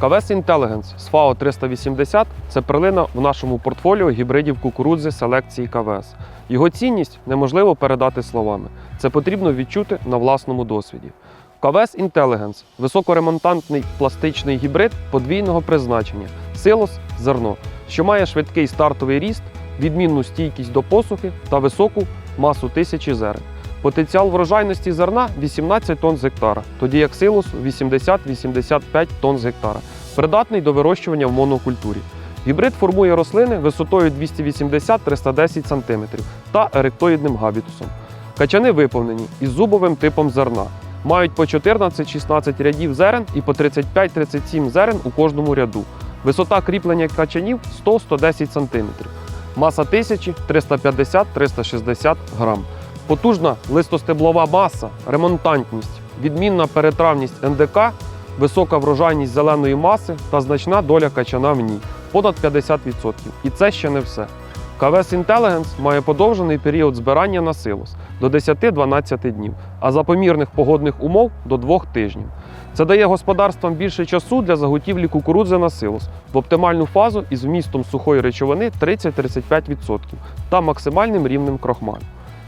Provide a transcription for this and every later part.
КВС Intelligence з FAO 380 це перлина в нашому портфоліо гібридів кукурудзи селекції КВС. Його цінність неможливо передати словами. Це потрібно відчути на власному досвіді. КВС Intelligence – високоремонтантний пластичний гібрид подвійного призначення силос зерно, що має швидкий стартовий ріст, відмінну стійкість до посухи та високу масу тисячі зерен. Потенціал врожайності зерна 18 тонн з гектара, тоді як силос 80-85 тонн з гектара, придатний до вирощування в монокультурі. Гібрид формує рослини висотою 280-310 см та еректоїдним габітусом. Качани виповнені із зубовим типом зерна. Мають по 14-16 рядів зерен і по 35-37 зерен у кожному ряду. Висота кріплення качанів 100-110 см. Маса тисячі 350-360 грам. Потужна листостеблова маса, ремонтантність, відмінна перетравність НДК, висока врожайність зеленої маси та значна доля качана в ній понад 50%. І це ще не все. КВС Intelligence має подовжений період збирання на силос до 10-12 днів, а за помірних погодних умов до 2 тижнів. Це дає господарствам більше часу для заготівлі кукурудзи на силос в оптимальну фазу із вмістом сухої речовини 30-35% та максимальним рівнем крохмалю.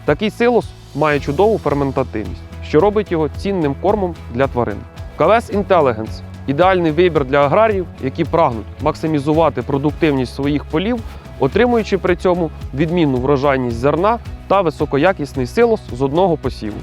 Такий силос має чудову ферментативність, що робить його цінним кормом для тварин. КВС Intelligence – ідеальний вибір для аграріїв, які прагнуть максимізувати продуктивність своїх полів, отримуючи при цьому відмінну врожайність зерна та високоякісний силос з одного посіву.